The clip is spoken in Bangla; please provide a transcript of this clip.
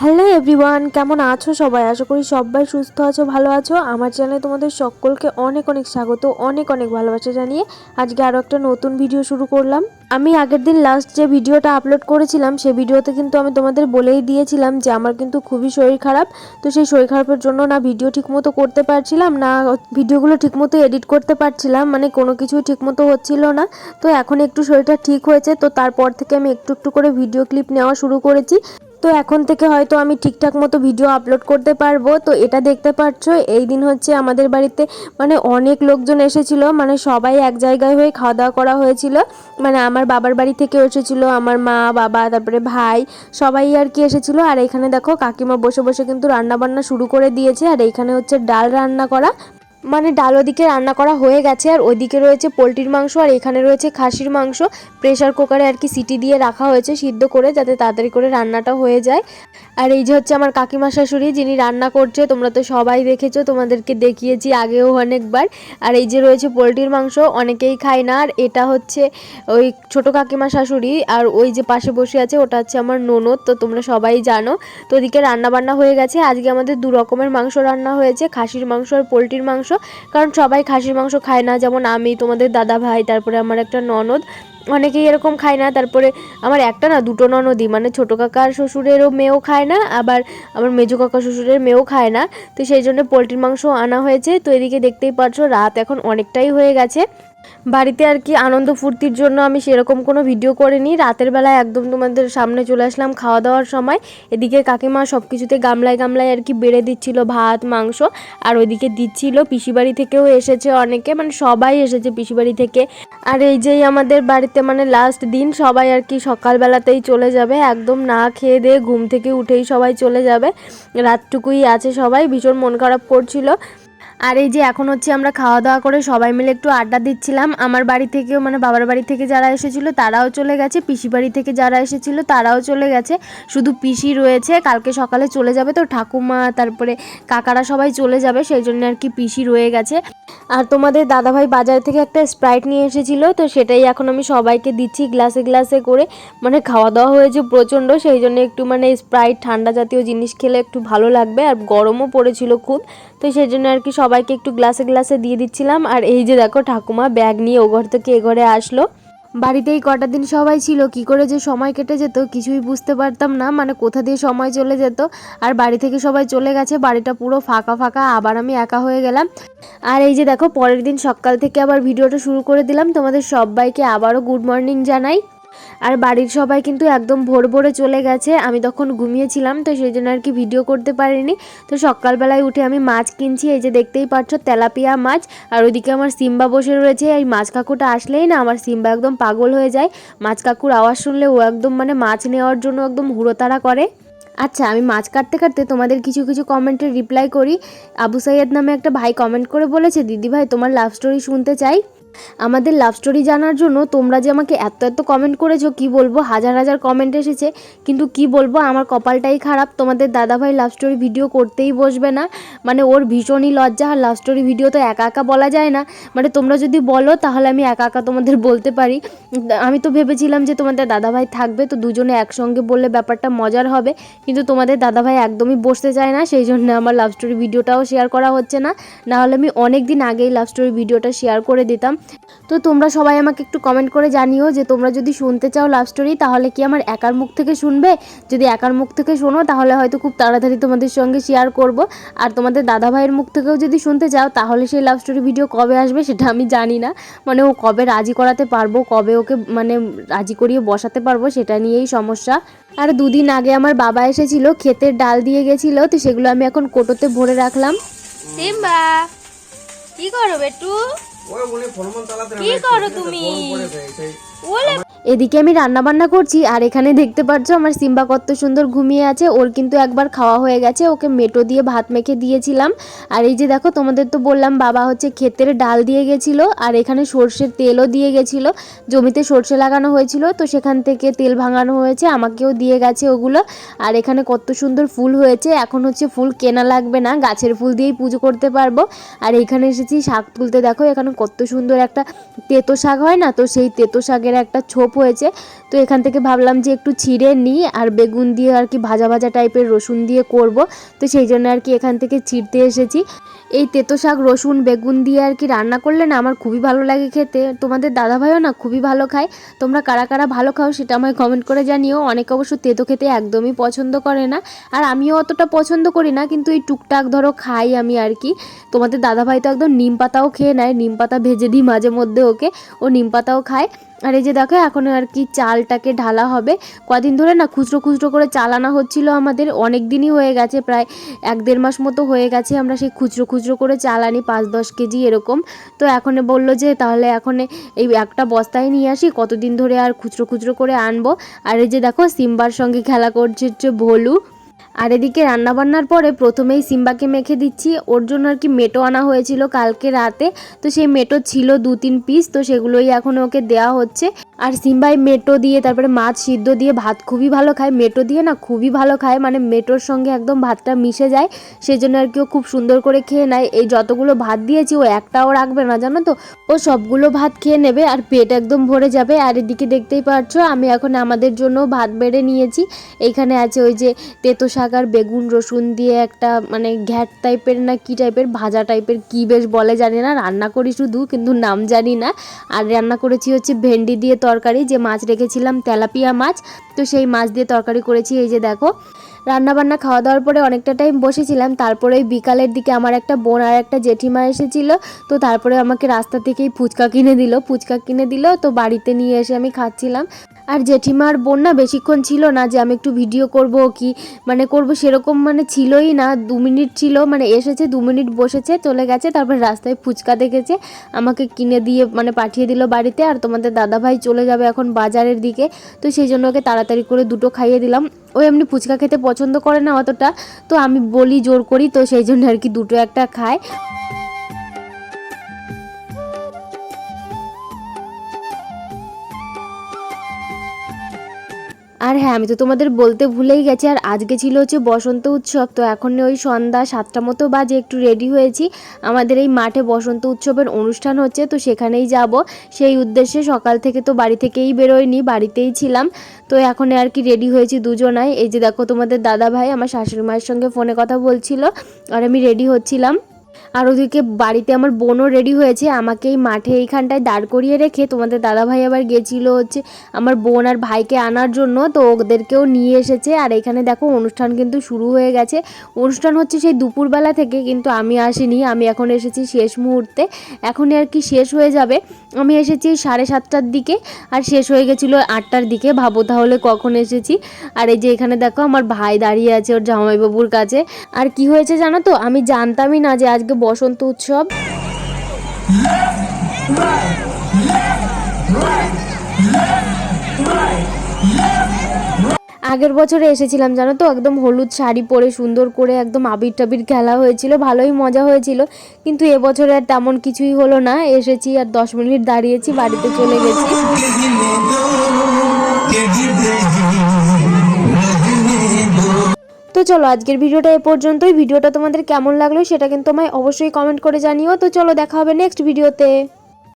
হ্যালো এভরিওয়ান, কেমন আছো সবাই? আশা করি সবাই সুস্থ আছো, ভালো আছো। আমার চ্যানেলে তোমাদের সকলকে অনেক অনেক স্বাগত, অনেক অনেক ভালোবাসা জানিয়ে আজকে আরও একটা নতুন ভিডিও শুরু করলাম। আমি আগের দিন লাস্ট যে ভিডিওটা আপলোড করেছিলাম সেই ভিডিওতে কিন্তু আমি তোমাদের বলেই দিয়েছিলাম যে আমার কিন্তু খুবই শরীর খারাপ। তো সেই শরীর খারাপের জন্য না ভিডিও ঠিকমতো করতে পারছিলাম, না ভিডিওগুলো ঠিকমতো এডিট করতে পারছিলাম মানে কোনো কিছু ঠিকমতো হচ্ছিল না। তো এখন একটু শরীরটা ঠিক হয়েছে, তো তারপর থেকে আমি একটু একটু করে ভিডিও ক্লিপ নেওয়া শুরু করেছি। তো এখন থেকে হয়তো আমি ঠিকঠাক মতো ভিডিও আপলোড করতে পারব। তো এটা দেখতে পাচ্ছ, এই দিন হচ্ছে আমাদের বাড়িতে মানে অনেক লোকজন এসেছিল মানে সবাই এক জায়গায় হয়ে খাওয়া দাওয়া করা হয়েছিল। মানে আমার বাবার বাড়ি থেকে এসেছিল, আমার মা, বাবা, তারপরে ভাই, সবাই আর কি এসেছিল। আর এখানে দেখো কাকিমা বসে বসে কিন্তু রান্না বান্না শুরু করে দিয়েছে। আর এইখানে হচ্ছে ডাল রান্না করা। মানে ডাল ওদিকে রান্না করা হয়ে গেছে, আর ওইদিকে রয়েছে পোলট্রির মাংস, আর এখানে রয়েছে খাসির মাংস। প্রেশার কুকারে আর কি সিটি দিয়ে রাখা হয়েছে সিদ্ধ করে, যাতে তাড়াতাড়ি করে রান্নাটা হয়ে যায়। আর এই যে হচ্ছে আমার কাকিমা শাশুড়ি, যিনি রান্না করছে, তোমরা তো সবাই দেখেছ, তোমাদেরকে দেখিয়েছি আগেও অনেকবার। আর এই যে রয়েছে পোলট্রির মাংস, অনেকেই খায় না। আর এটা হচ্ছে ওই ছোট কাকিমা শাশুড়ি, আর ওই যে পাশে বসে আছে, ওটা হচ্ছে আমার ননদ, তো তোমরা সবাই জানো। তো ওদিকে রান্না বান্না হয়ে গেছে। আজকে আমাদের দু রকমের মাংস রান্না হয়েছে, খাসির মাংস আর পোলট্রির মাংস। কারণ সবাই খাসির মাংস খায় না। যেমন আমি, তোমাদের দাদা ভাই, তারপরে আমার একটা ননদ। অনেকেই এরকম খায় না। তারপরে আমার একটা না, দুটো ননদই। মানে ছোটো কাকার শ্বশুরেরও মেয়েও খায় না, আবার আমার মেজো কাকা শ্বশুরের মেয়েও খায় না। তো সেই জন্য পোলট্রির মাংস আনা হয়েছে। তো এদিকে দেখতেই পাচ্ছ, রাত এখন অনেকটাই হয়ে গেছে। বাড়িতে আর কি আনন্দ ফুর্তির জন্য আমি সেরকম কোনো ভিডিও করিনি। রাতের বেলায় একদম তোমাদের সামনে চলে আসলাম খাওয়া দাওয়ার সময়। এদিকে কাকিমা সব কিছুতে গামলায় গামলায় আর কি বেড়ে দিচ্ছিল ভাত, মাংস আর ওইদিকে দিচ্ছিল পিসিবাড়ি থেকেও এসেছে অনেকে মানে সবাই এসেছে পিসিবাড়ি থেকে। আর এই যেই আমাদের বাড়িতে মানে লাস্ট দিন সবাই আর কি সকালবেলাতেই চলে যাবে, একদম না খেয়ে দিয়ে ঘুম থেকে উঠেই সবাই চলে যাবে। রাতটুকুই আছে সবাই, ভীষণ মন খারাপ করছিল। আর এই যে এখন হচ্ছে আমরা খাওয়া দাওয়া করে সবাই মিলে একটু আড্ডা দিচ্ছিলাম। আমার বাড়ি থেকেও মানে বাবার বাড়ি থেকে যারা এসেছিল, তারাও চলে গেছে। পিসি বাড়ি থেকে যারা এসেছিল, তারাও চলে গেছে। শুধু পিসি রয়েছে, কালকে সকালে চলে যাবে তো ঠাকুমা, তারপরে কাকারা সবাই চলে যাবে, সেই জন্য আর কি পিসি রয়ে গেছে। আর তোমাদের দাদাভাই বাজার থেকে একটা স্প্রাইট নিয়ে এসেছিল, তো সেটাই এখন আমি সবাইকে দিচ্ছি গ্লাসে গ্লাসে করে। মানে খাওয়া দাওয়া হয়েছে প্রচণ্ড, সেই জন্য একটু মানে স্প্রাইট ঠান্ডা জাতীয় জিনিস খেলে একটু ভালো লাগবে, আর গরমও পড়েছিল খুব। তো সেই জন্য আর কি সবাইকে একটু গ্লাসে গ্লাসে দিয়ে দিচ্ছিলাম। আর এই যে দেখো ঠাকুমা ব্যাগ নিয়ে ও ঘর থেকে এ ঘরে আসলো। বাড়িতেই কটা দিন সবাই ছিল, কি করে যে সময় কেটে যেত কিছুই বুঝতে পারতাম না মানে কোথা দিয়ে সময় চলে যেত। আর বাড়ি থেকে সবাই চলে গেছে, বাড়িটা পুরো ফাঁকা ফাঁকা, আবার আমি একা হয়ে গেলাম। আর এই যে দেখো, পরের দিন সকাল থেকে আবার ভিডিওটা শুরু করে দিলাম। তোমাদের সবাইকে আবারও গুড মর্নিং জানাই। আর বাড়ির সবাই কিন্তু একদম ভোর ভোরে চলে গেছে। আমি তখন ঘুমিয়েছিলাম, তো সেই জন্য আর কি ভিডিও করতে পারিনি। তো সকালবেলায় উঠে আমি মাছ কিনছি, এই যে দেখতেই পাচ্ছ তেলাপিয়া মাছ। আর ওইদিকে আমার সিম্বা বসে রয়েছে, এই মাছ কাকুটা আসলেই না আমার সিম্বা একদম পাগল হয়ে যায়। মাছ কাকুর আওয়াজ শুনলে ও একদম মানে মাছ নেওয়ার জন্য একদম হুড়োতাড়া করে। আচ্ছা আমি মাছ কাটতে কাটতে তোমাদের কিছু কিছু কমেন্টের রিপ্লাই করি। আবু সাইয়াদ নামে একটা ভাই কমেন্ট করে বলেছে দিদি ভাই তোমার লাভ স্টোরি শুনতে চাই। আমাদের লাভ স্টোরি জানার জন্য তোমরা যে আমাকে এত এত কমেন্ট করেছ, কি বলব? হাজার হাজার কমেন্ট এসেছে, কিন্তু কি বলব? আমার কপালটাই খারাপ। তোমাদের দাদাভাই লাভ স্টোরি ভিডিও করতেই বসবে না। মানে ওর ভীষণই লজ্জা, আর লাভ স্টোরি ভিডিও তো একা একা বলা যায় না। মানে তোমরা যদি বলো, তাহলে আমি একা একা তোমাদের বলতে পারি। আমি তো ভেবেছিলাম যে তোমাদের দাদাভাই থাকবে, তো দুজনে একসঙ্গে বললে ব্যাপারটা মজার হবে। কিন্তু তোমাদের দাদাভাই একদমই বসতে চায় না, সেই জন্য আমার লাভ স্টোরি ভিডিওটাও শেয়ার করা হচ্ছে না। নাহলে আমি অনেক দিন আগেই লাভ স্টোরি ভিডিওটা শেয়ার করে দিতাম। তো তোমরা সবাই আমাকে একটু কমেন্ট করে জানিও যে তোমরা যদি শুনতে চাও লাভ স্টোরি তাহলে কি আমার একার মুখ থেকে শুনবে? যদি একার মুখ থেকে শোনো, তাহলে হয়তো খুব তাড়াতাড়ি তোমাদের সঙ্গে শেয়ার করব। আর তোমাদের দাদা ভাইয়ের মুখ থেকেও যদি শুনতে চাও, তাহলে সেই লাভ স্টোরি ভিডিও কবে আসবে সেটা আমি জানি না। মানে ও কবে রাজি করাতে পারব, কবে ওকে মানে রাজি করিয়ে বসাতে পারব, সেটা নিয়েই সমস্যা। আর দুদিন আগে আমার বাবা এসেছিল, ক্ষেতের ডাল দিয়ে গেছিল, তো সেগুলো আমি এখন কোটোতে ভরে রাখলাম। সিম্বা, কি করো বেটু? ওই বলে ফলমন চালাতে কি করো তুমি? ওলে এদিকে আমি রান্না বান্না করছি, আর এখানে দেখতে পাচ্ছ আমার সিম্বা কত সুন্দর ঘুমিয়ে আছে। ওর কিন্তু একবার খাওয়া হয়ে গেছে, ওকে মেটো দিয়ে ভাত মেখে দিয়েছিলাম। আর এই যে দেখো, তোমাদের তো বললাম বাবা হচ্ছে ক্ষেতের ডাল দিয়ে গেছিল, আর এখানে সর্ষের তেলও দিয়ে গেছিল। জমিতে সর্ষে লাগানো হয়েছিল, তো সেখান থেকে তেল ভাঙানো হয়েছে, আমাকেও দিয়ে গেছে ওগুলো। আর এখানে কত সুন্দর ফুল হয়েছে, এখন হচ্ছে ফুল কেনা লাগবে না, গাছের ফুল দিয়েই পুজো করতে পারব। আর এখানে এসেছি শাক তুলতে, দেখো এখানে কত সুন্দর একটা তেতো শাক হয় না, তো সেই তেতো শাকের একটা ছোপ হয়েছে। তো এখান থেকে ভাবলাম যে একটু ছিঁড়ে নিই আর বেগুন দিয়ে আর কি ভাজা ভাজা টাইপের রসুন দিয়ে করব। তো সেই জন্য আর কি এখান থেকে ছিঁড়তে এসেছি। এই তেতো শাক, রসুন, বেগুন দিয়ে আর কি রান্না করলে না আমার খুবই ভালো লাগে খেতে। তোমাদের দাদাভাইও না খুবই ভালো খায়। তোমরা কারা কারা ভালো খাও সেটা আমায় কমেন্ট করে জানিও। অনেকে অবশ্য তেতো খেতে একদমই পছন্দ করে না। আর আমিও অতটা পছন্দ করি না, কিন্তু এই টুকটাক ধরো খাই আমি আর কি। তোমাদের দাদাভাই তো একদম নিম পাতাও খেয়ে নেয়। নিম পাতা ভেজে দিই মাঝে মধ্যে ওকে। ও নিম পাতাও খায়। আর এই যে দেখো, এখন আর কি চালটাকে ঢালা হবে। কদিন ধরে না খুচরো খুচরো করে চাল আনা হচ্ছিল আমাদের, অনেক দিনই হয়ে গেছে, প্রায় এক দেড় মাস মতো হয়ে গেছে আমরা সেই খুচরো খুচরো করে চাল আনি, পাঁচ দশ কেজি এরকম। তো এখন বলল যে তাহলে এখন এই একটা বস্তায় নিয়ে আসি, কতদিন ধরে আর খুচরো খুচরো করে আনব। আর এই যে দেখো সিম্বার সঙ্গে খেলা করছে হচ্ছে ভোলু। আর এদিকে রান্নাবান্নার পরে প্রথমেই সিম্বাকে মেখে দিচ্ছি। ওর জন্য আর কি মেটো আনা হয়েছিল কালকে রাতে। তো সেই মেটো ছিল দু তিন পিস তো সেগুলোই এখন ওকে দেওয়া হচ্ছে। আর সিম্বাই মেটো দিয়ে, তারপরে মাছ সিদ্ধ দিয়ে ভাত খুবই ভালো খায়। মেটো দিয়ে না খুবই ভালো খায় মানে মেটোর সঙ্গে একদম ভাতটা মিশে যায়। সেই জন্য আর কি ও খুব সুন্দর করে খেয়ে নেয়। এই যতগুলো ভাত দিয়েছি, ও একটাও রাখবে না, জানো তো? ও সবগুলো ভাত খেয়ে নেবে আর পেট একদম ভরে যাবে। আর এদিকে দেখতেই পারছ, আমি এখন আমাদের জন্য ভাত বেড়ে নিয়েছি। এখানে আছে ওই যে তেতো শাক আর বেগুন, রসুন দিয়ে একটা মানে ঘ্যাট টাইপের না কি টাইপের ভাজা টাইপের কি বেশ বলে জানি না, রান্না করি শুধু, কিন্তু নাম জানি না। আর রান্না করেছি হচ্ছে ভেন্ডি দিয়ে তরকারি, যে মাছ রেখেছিলাম তেলাপিয়া মাছ, তো সেই মাছ দিয়ে তরকারি করেছি, এই যে দেখো। রান্না বান্না খাওয়া দাওয়ার পরে অনেকটা টাইম বসেছিলাম, তারপরে বিকালের দিকে আমার একটা বোন আর একটা জেঠিমা এসেছিল, তো তারপরে আমাকে রাস্তা থেকেই ফুচকা কিনে দিল, ফুচকা কিনে দিল, তো বাড়িতে নিয়ে এসে আমি খাচ্ছিলাম। আর জেঠিমার বোন না বেশিক্ষণ ছিল না যে আমি একটু ভিডিও করব কি মানে করব সেরকম মানে ছিলই না। দু মিনিট ছিল মানে এসেছে, দু মিনিট বসেছে, চলে গেছে, তারপর রাস্তায় ফুচকা দেখেছে, আমাকে কিনে দিয়ে মানে পাঠিয়ে দিল বাড়িতে, আর তোমাদের দাদাভাই চলে যাবে এখন বাজারের দিকে, তো সেই জন্য ওকে তাড়াতাড়ি করে দুটো খাইয়ে দিলাম। ও এমনি ফুচকা খেতে পছন্দ করে না অতটা, তো আমি বলি জোর করি, তো সেই জন্য আর কি দুটো একটা খায়। আর হ্যাঁ আমি তো তোমাদের বলতে ভুলেই গেছি, আর আজকে ছিল হচ্ছে বসন্ত উৎসব, তো এখন ওই সন্ধ্যা সাতটা মতো বাজে, একটু রেডি হয়েছি। আমাদের এই মাঠে বসন্ত উৎসবের অনুষ্ঠান হচ্ছে, তো সেখানেই যাব। সেই উদ্দেশ্যে সকাল থেকে তো বাড়ি থেকেই বেরোয়নি, বাড়িতেই ছিলাম। তো এখন আর কি রেডি হয়েছি দুজনাই। এই যে দেখো তোমাদের দাদা ভাই আমার শাশুড়ি মায়ের সঙ্গে ফোনে কথা বলছিল, আর আমি রেডি হচ্ছিলাম। আর ওদিকে বাড়িতে আমার বোনও রেডি হয়েছে। আমাকে এই মাঠে এইখানটায় দাঁড় করিয়ে রেখে তোমাদের দাদাভাই আবার গেছিল হচ্ছে আমার বোন আর ভাইকে আনার জন্য। তো ওদেরকেও নিয়ে এসেছে। আর এখানে দেখো অনুষ্ঠান কিন্তু শুরু হয়ে গেছে। অনুষ্ঠান হচ্ছে সেই দুপুরবেলা থেকে, কিন্তু আমি আসিনি। আমি এখন এসেছি শেষ মুহূর্তে। এখনই আর কি শেষ হয়ে যাবে। আমি এসেছি সাড়ে সাতটার দিকে। আর শেষ হয়ে গেছিল আটটার দিকে। ভাবো তাহলে কখন এসেছি। আর এই যে এখানে দেখো আমার ভাই দাঁড়িয়ে আছে ওর জামাইবাবুর কাছে। আর কি হয়েছে জানো তো? আমি জানতামই না যে আজকে বসন্ত উৎসব। আগের বছরে এসেছিলাম, জানো তো? একদম হলুদ শাড়ি পরে সুন্দর করে একদম আবির টাবির খেলা হয়েছিল, ভালোই মজা হয়েছিল। কিন্তু এবছরে আর তেমন কিছুই হলো না। এসেছি আর দশ মিনিট দাঁড়িয়েছি, বাড়িতে চলে গেছি। তো চলো আজকের ভিডিওটা এ পর্যন্তই। ভিডিওটা তোমাদের কেমন লাগল সেটা কিন্তু আমায় অবশ্যই কমেন্ট করে জানিও। তো চলো দেখা হবে নেক্সট ভিডিওতে